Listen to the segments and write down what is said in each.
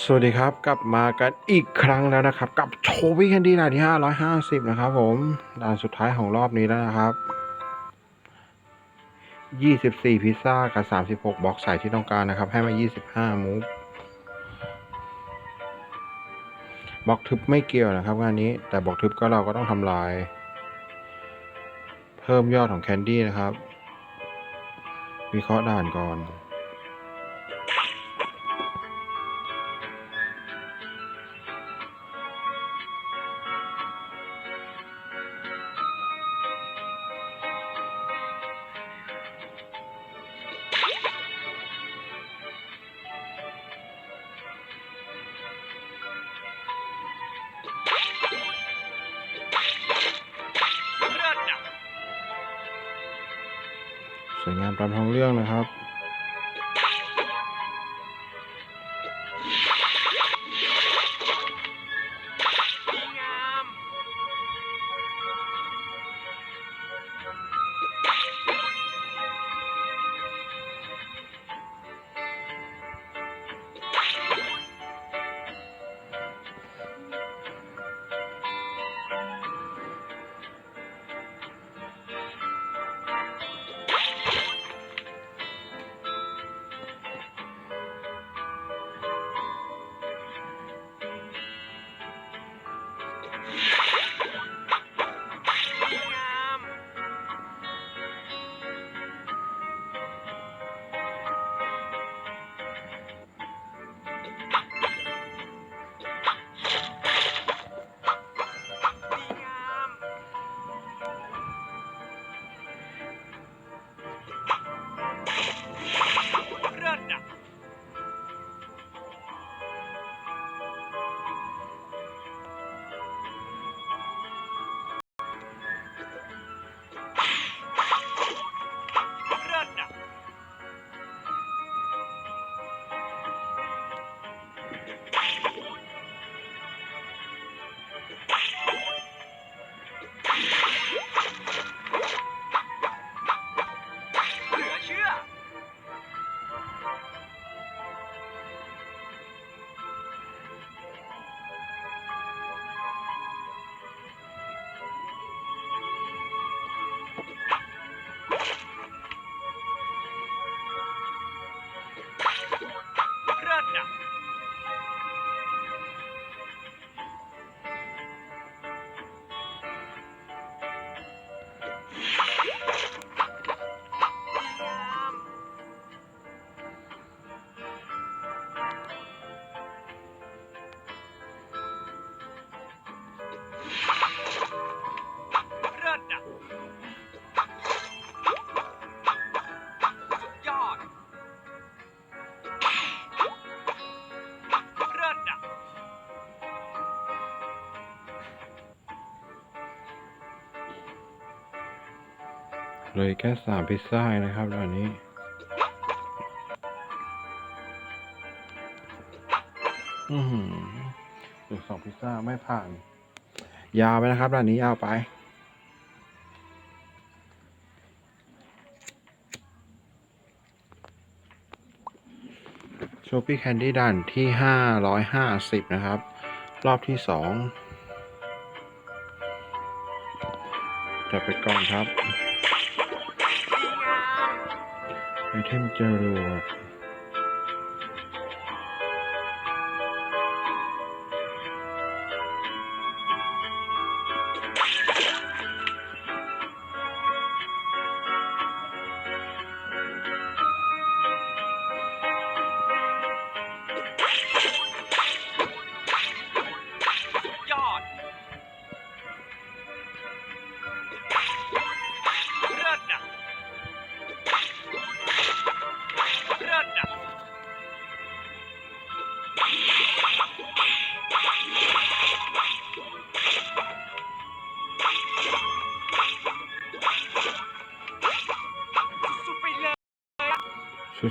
สวัสดีครับกลับมากันอีกครั้งแล้วนะครับ กับโชวี่แคนดี้ด่านที่ 550 นะครับผมด่านสุดท้ายของรอบนี้แล้วนะครับ 24 พิซซ่ากับ 36บล็อกใส่ที่ต้องการนะครับ ให้มา 25 มูฟบล็อกทึบไม่เกี่ยวนะครับงานนี้แต่บล็อกทึบก็เราก็ต้องทำลาย เพิ่มยอดของแคนดี้นะครับ วิเคราะห์ด่านก่อน สวยงามตามท้องเรื่องนะครับ เลยแค่สามพิซซ่านะครับตอนนี้ อือหือสองพิซซ่าไม่ผ่าน ยาวไปนะครับด้านนี้ยาวไป โชปี้แคนดี้ด่านที่ห้าร้อยห้าสิบนะครับ รอบที่สองจัดไปก่อนครับ ไอเทมจรว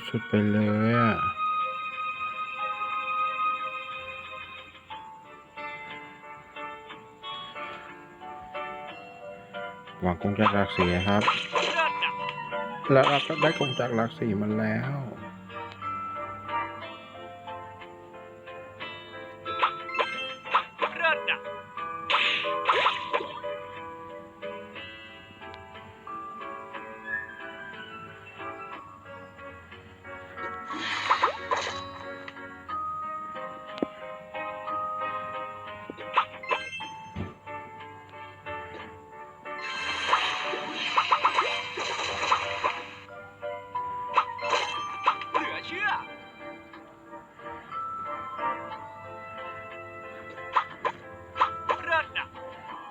สุดๆไปเลยอะหวังคงจากหลักสีนะครับเลิศอะแล้วเราก็ได้กงจากหลักสีมันแล้ว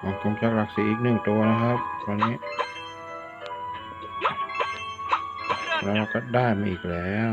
มังกมจักรหลักสีอีกหนึ่งตัวนะครับตอนนี้ เริ่มแล้วก็ได้มาอีกแล้ว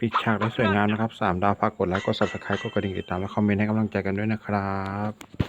ปิดฉากได้สวยงามนะครับ3ดาวฝากกดไลค์กด subscribe กดกระดิ่งติดตามและคอมเมนต์ให้กำลังใจกันด้วยนะครับ